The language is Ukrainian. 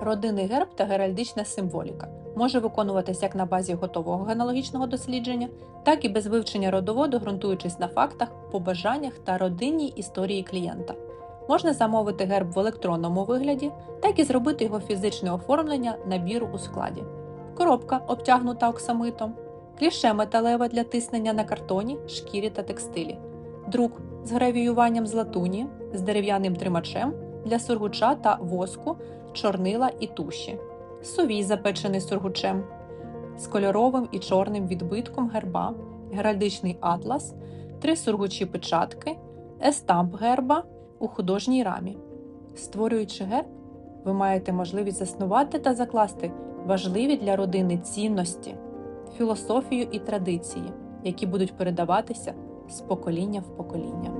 Родинний герб та геральдична символіка може виконуватися як на базі готового генеалогічного дослідження, так і без вивчення родоводу, ґрунтуючись на фактах, побажаннях та родинній історії клієнта. Можна замовити герб в електронному вигляді, так і зробити його фізичне оформлення набіру у складі. Коробка обтягнута оксамитом, кліше металеве для тиснення на картоні, шкірі та текстилі, друк з гравіюванням з латуні, з дерев'яним тримачем для сургуча та воску, чорнила і туші, сувій запечений сургучем, з кольоровим і чорним відбитком герба, геральдичний атлас, три сургучі печатки, естамп герба у художній рамі. Створюючи герб, ви маєте можливість заснувати та закласти важливі для родини цінності, філософію і традиції, які будуть передаватися з покоління в покоління.